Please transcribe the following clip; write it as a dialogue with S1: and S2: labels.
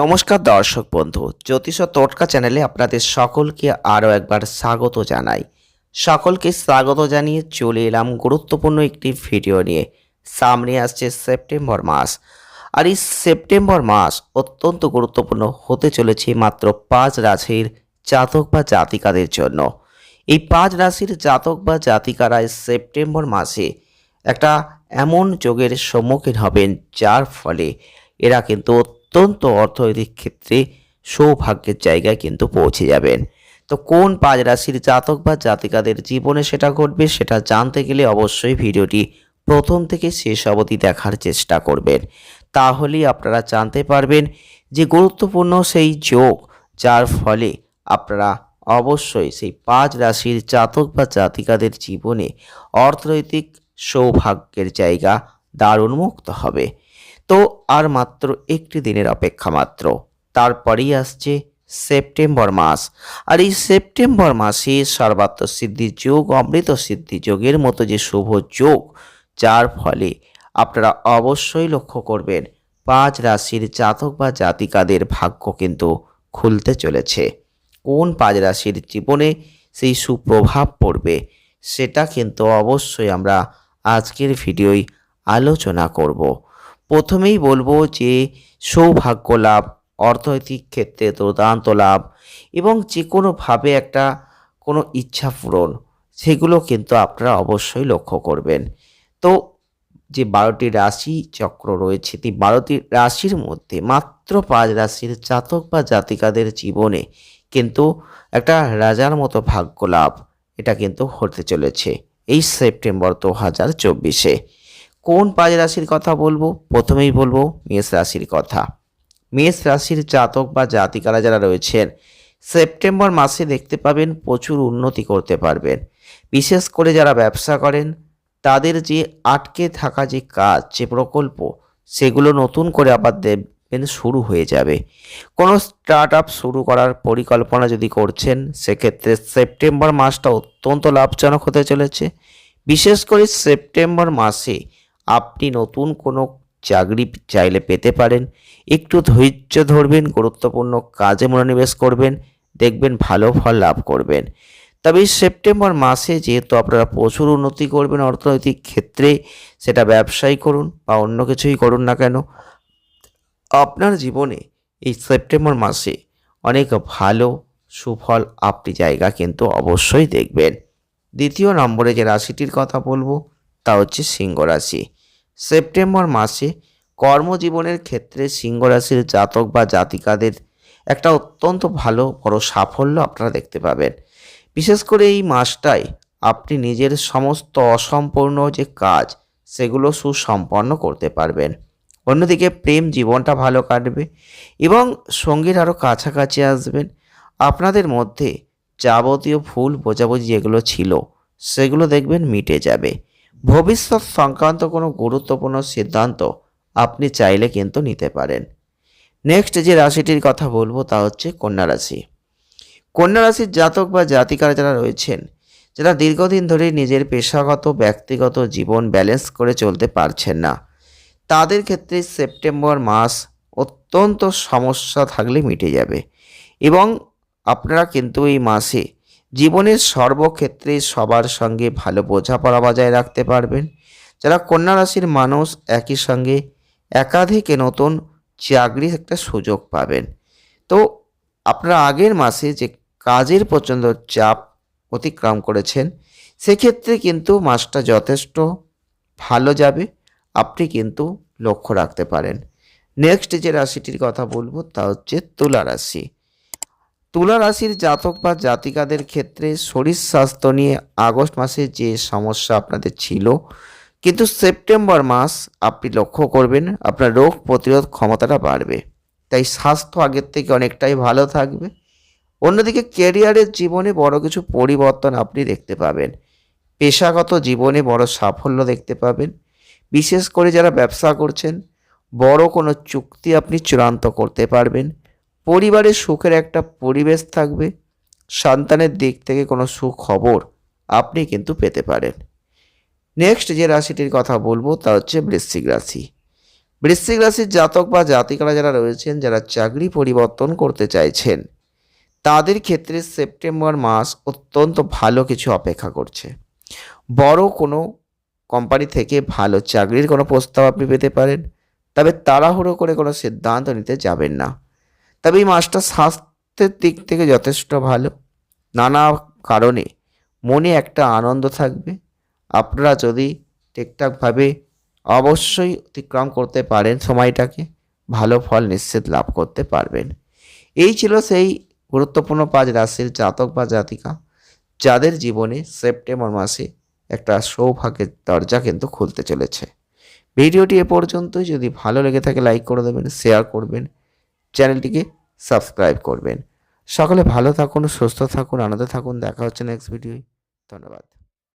S1: নমস্কার দর্শক বন্ধু, জ্যোতিষ টোটকা চ্যানেলে আপনাদের সকলকে আরও একবার স্বাগত জানাই। সকলকে স্বাগত জানিয়ে চলে এলাম গুরুত্বপূর্ণ একটি ভিডিও নিয়ে। সামনে আসছে সেপ্টেম্বর মাস। আর এই সেপ্টেম্বর মাস অত্যন্ত গুরুত্বপূর্ণ হতে চলেছে মাত্র পাঁচ রাশির জাতক বা জাতিকাদের জন্য। এই পাঁচ রাশির জাতক বা জাতিকারা সেপ্টেম্বর মাসে একটা এমন যোগের সম্মুখীন হবেন, যার ফলে এরা কিন্তু অত্যন্ত অর্থনৈতিক ক্ষেত্রে সৌভাগ্যের জায়গায় কিন্তু পৌঁছে যাবেন। তো কোন পাঁচ রাশির জাতক বা জাতিকাদের জীবনে সেটা ঘটবে সেটা জানতে গেলে অবশ্যই ভিডিওটি প্রথম থেকে শেষ অবধি দেখার চেষ্টা করবেন। তাহলেই আপনারা জানতে পারবেন যে গুরুত্বপূর্ণ সেই যোগ যার ফলে আপনারা অবশ্যই সেই পাঁচ রাশির জাতক বা জাতিকাদের জীবনে অর্থনৈতিক সৌভাগ্যের জায়গা দারুণ মুক্ত হবে। তো আর মাত্র একটি দিনের অপেক্ষা মাত্র। তারপরেই আসছে সেপ্টেম্বর মাস। আর এই সেপ্টেম্বর মাসে সর্বাত্ম সিদ্ধি যোগ, অমৃত সিদ্ধি যোগের মতো যে শুভ যোগ, যার ফলে আপনারা অবশ্যই লক্ষ্য করবেন, পাঁচ রাশির জাতক বা জাতিকাদের ভাগ্য কিন্তু খুলতে চলেছে। কোন পাঁচ রাশির জীবনে সেই সুপ্রভাব পড়বে, সেটা কিন্তু অবশ্যই আমরা আজকের ভিডিওয় আলোচনা করব। প্রথমেই বলব যে সৌভাগ্য লাভ, অর্থনৈতিক ক্ষেত্রে দুর্দান্ত লাভ এবং যে কোনোভাবে একটা কোনো ইচ্ছা পূরণ, সেগুলো কিন্তু আপনারা অবশ্যই লক্ষ্য করবেন। তো যে বারোটি রাশি চক্র রয়েছে, এই বারোটি রাশির মধ্যে মাত্র পাঁচ রাশির জাতক বা জাতিকাদের জীবনে কিন্তু একটা রাজার মতো ভাগ্য লাভ, এটা কিন্তু হতে চলেছে। এই সেপ্টেম্বর দু হাজার চব্বিশে। কোন পাঁচ রাশির কথা বলব? প্রথমেই বলব মেষ রাশির কথা। মেষ রাশির জাতক বা জাতিকারা যারা রয়েছেন, সেপ্টেম্বর মাসে দেখতে পাবেন প্রচুর উন্নতি করতে পারবেন। বিশেষ করে যারা ব্যবসা করেন, তাদের যে আটকে থাকা যে কাজ, যে প্রকল্প, সেগুলো নতুন করে আবার দেখবেন শুরু হয়ে যাবে। কোনো স্টার্ট আপ শুরু করার পরিকল্পনা যদি করছেন, সেক্ষেত্রে সেপ্টেম্বর মাসটা অত্যন্ত লাভজনক হতে চলেছে। বিশেষ করে সেপ্টেম্বর মাসে আপনি নতুন কোনো চাকরি চাইলে পেতে পারেন। একটু ধৈর্য ধরবেন, গুরুত্বপূর্ণ কাজে মনোনিবেশ করবেন, দেখবেন ভালো ফল লাভ করবেন। তবে সেপ্টেম্বর মাসে যেহেতু আপনারা প্রচুর উন্নতি করবেন অর্থনৈতিক ক্ষেত্রে, সেটা ব্যবসায়ী করুন বা অন্য কিছুই করুন না কেন, আপনার জীবনে এই সেপ্টেম্বর মাসে অনেক ভালো, সুফল আপনি জায়গা কিন্তু অবশ্যই দেখবেন। দ্বিতীয় নম্বরে যে রাশিটির কথা বলব, তা হচ্ছে সিংহ রাশি। সেপ্টেম্বর মাসে কর্মজীবনের ক্ষেত্রে সিংহ রাশির জাতক বা জাতিকাদের একটা অত্যন্ত ভালো, বড় সাফল্য আপনারা দেখতে পাবেন। বিশেষ করে এই মাসটায় আপনি নিজের সমস্ত অসম্পূর্ণ যে কাজ, সেগুলো সুসম্পন্ন করতে পারবেন। অন্যদিকে প্রেম জীবনটা ভালো কাটবে এবং সঙ্গীর আরও কাছাকাছি আসবেন। আপনাদের মধ্যে যাবতীয় ভুল বোঝাবুঝি যেগুলো ছিল, সেগুলো দেখবেন মিটে যাবে। ভবিষ্যৎ সংক্রান্ত কোনো গুরুত্বপূর্ণ সিদ্ধান্ত আপনি চাইলে কিন্তু নিতে পারেন। নেক্সট যে রাশিটির কথা বলব তা হচ্ছে কন্যা রাশি। কন্যা রাশির জাতক বা জাতিকারা যারা রয়েছেন, যারা দীর্ঘদিন ধরে নিজের পেশাগত, ব্যক্তিগত জীবন ব্যালেন্স করে চলতে পারছেন না, তাদের ক্ষেত্রে সেপ্টেম্বর মাস অত্যন্ত সমস্যা থাকলে মিটে যাবে এবং আপনারা কিন্তু এই মাসে জীবনের সর্বক্ষেত্রে সবার সঙ্গে ভালো বোঝাপড়া বজায় রাখতে পারবেন। যারা কন্যা রাশির মানুষ একই সঙ্গে একাধিক নতুন চাকরির একটা সুযোগ পাবেন। তো আপনারা আগের মাসে যে কাজের প্রচণ্ড চাপ অতিক্রম করেছেন, সেক্ষেত্রে কিন্তু মাসটা যথেষ্ট ভালো যাবে। আপনি কিন্তু লক্ষ্য রাখতে পারেন। নেক্সট যে রাশিটির কথা বলব তা হচ্ছে তুলা রাশি। তুলা রাশির জাতক বা জাতিকাদের ক্ষেত্রে শরীর স্বাস্থ্য নিয়ে আগস্ট মাসে যে সমস্যা আপনাদের ছিল, কিন্তু সেপ্টেম্বর মাস আপনি লক্ষ্য করবেন আপনার রোগ প্রতিরোধ ক্ষমতাটা বাড়বে। তাই স্বাস্থ্য আগের থেকে অনেকটাই ভালো থাকবে। অন্যদিকে ক্যারিয়ারের জীবনে বড় কিছু পরিবর্তন আপনি দেখতে পাবেন। পেশাগত জীবনে বড় সাফল্য দেখতে পাবেন। বিশেষ করে যারা ব্যবসা করছেন, বড় কোনো চুক্তি আপনি চূড়ান্ত করতে পারবেন। পরিবারের সুখের একটা পরিবেশ থাকবে, সন্তানের দিক থেকে কোনো সুখবর আপনি কিন্তু পেতে পারেন। নেক্সট যে রাশিটির কথা বলব তা হচ্ছে বৃশ্চিক রাশি। বৃশ্চিক রাশির জাতক বা জাতিকারা যারা রয়েছেন, যারা চাকরি পরিবর্তন করতে চাইছেন, তাদের ক্ষেত্রে সেপ্টেম্বর মাস অত্যন্ত ভালো কিছু অপেক্ষা করছে। বড় কোনো কোম্পানি থেকে ভালো চাকরির কোনো প্রস্তাব আপনি পেতে পারেন, তবে তাড়াহুড়ো করে কোনো সিদ্ধান্ত নিতে যাবেন না। তবে এই মাসটা স্বাস্থ্যের দিক থেকে যথেষ্ট ভালো। নানা কারণে মনে একটা আনন্দ থাকবে। আপনারা যদি ঠিকঠাকভাবে অবশ্যই অতিক্রম করতে পারেন সময়টাকে, ভালো ফল নিশ্চিত লাভ করতে পারবেন। এই ছিল সেই গুরুত্বপূর্ণ পাঁচ রাশির জাতক বা জাতিকা, যাদের জীবনে সেপ্টেম্বর মাসে একটা সৌভাগ্যের দরজা কিন্তু খুলতে চলেছে। ভিডিওটি এ পর্যন্তই। যদি ভালো লেগে থাকে, লাইক করে দেবেন, শেয়ার করবেন। চ্যানেলটিকে সাবস্ক্রাইব করবেন। সকলে ভালো থাকুন, সুস্থ থাকুন, আনন্দে থাকুন। দেখা হচ্ছে নেক্সট ভিডিওয় ধন্যবাদ।